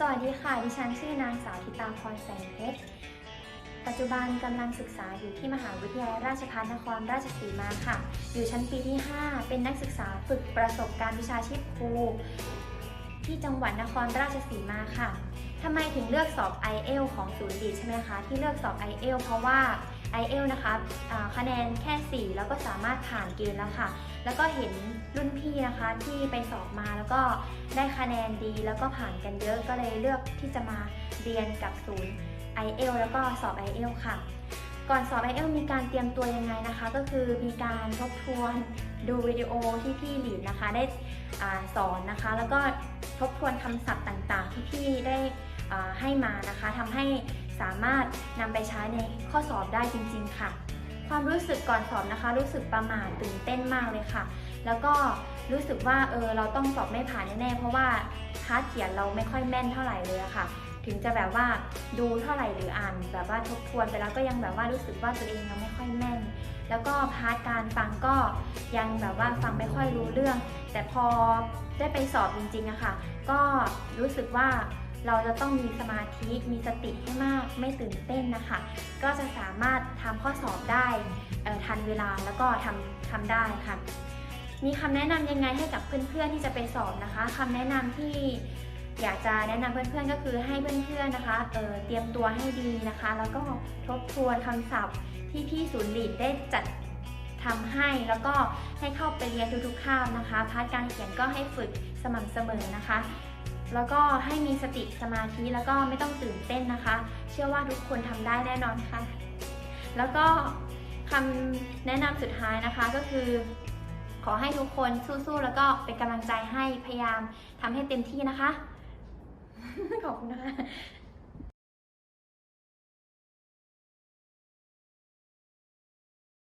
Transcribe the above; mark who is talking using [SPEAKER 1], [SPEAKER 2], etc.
[SPEAKER 1] สวัสดีค่ะ ดิฉันชื่อนางสาวธิตาพรแสงเพชร ปัจจุบันกำลังศึกษาอยู่ที่มหาวิทยาลัยราชภัฏนครราชสีมาค่ะ อยู่ชั้นปีที่ 5 เป็นนักศึกษาฝึกประสบการณ์วิชาชีพครู ที่จังหวัดนครราชสีมาค่ะทำไมถึงเลือกสอบ i อ l ของศูนย์ดีใช่ไหมคะ ที่เลือกสอบ i อ l เพราะว่า i อ l นะคะคะแนนแค่ 4 แล้วก็สามารถผ่านเกณฑ์แล้วค่ะ แล้วก็เห็นรุ่นพี่นะคะที่ไปสอบมาแล้วก็ได้คะแนนดีแล้วก็ผ่านกันเยอะก็เลยเลือกที่จะมาเรียนกับศูนย์ i อ l แล้วก็สอบ i อ l ค่ะ ก่อนสอบ i อ l มีการเตรียมตัวยังไงนะคะ ก็คือมีการทบทวนดูวิดีโอที่พี่หลีดนะคะได้อสอนนะคะ แล้วก็ทบทวนคำศัพท์ต่างๆ ที่พี่ได้ให้มานะคะทำให้ สามารถนำไปใช้ในข้อสอบได้จริง ๆ ค่ะ ความรู้สึกก่อนสอบนะคะ รู้สึกประหม่าตื่นเต้นมากเลยค่ะ แล้วก็รู้สึกว่าเออเราต้องสอบไม่ผ่านแน่ๆเพราะว่าพาร์ทเขียนเราไม่ค่อยแม่นเท่าไหร่เลยค่ะ ถึงจะแบบว่าดูเท่าไหร่หรืออ่าน แบบว่าทบทวนไปแล้วก็ยังแบบว่ารู้สึกว่าตัวเองยังไม่ค่อยแม่น แล้วก็พาร์ทการฟังก็ยังแบบว่าฟังไม่ค่อยรู้เรื่อง แต่พอได้ไปสอบจริงๆอะค่ะ ก็รู้สึกว่า เราจะต้องมีสมาธิ มีสติให้มาก ไม่ตื่นเต้นนะคะ ก็จะสามารถทำข้อสอบได้ทันเวลาแล้วก็ทำทำได้ค่ะ มีคำแนะนำยังไงให้กับเพื่อนๆที่จะไปสอบนะคะคำแนะนำที่อยากจะแนะนำเพื่อนๆก็คือให้เพื่อนๆนะคะเออเตรียมตัวให้ดีนะคะ แล้วก็ทบทวนคำศัพท์ที่พี่ศูนย์หลีดได้จัดทำให้แล้วก็ให้เข้าไปเรียนทุกๆคาบนะคะพาร์ทการเขียนก็ให้ฝึกสม่ำเสมอนะคะ แล้วก็ให้มีสติสมาธิแล้วก็ไม่ต้องตื่นเต้นนะคะ เชื่อว่าทุกคนทำได้แน่นอนค่ะ แล้วก็คำแนะนำสุดท้ายนะคะก็คือ ขอให้ทุกคนสู้ๆแล้วก็เป็นกำลังใจให้พยายามทำให้เต็มที่นะคะ ขอบคุณนะคะ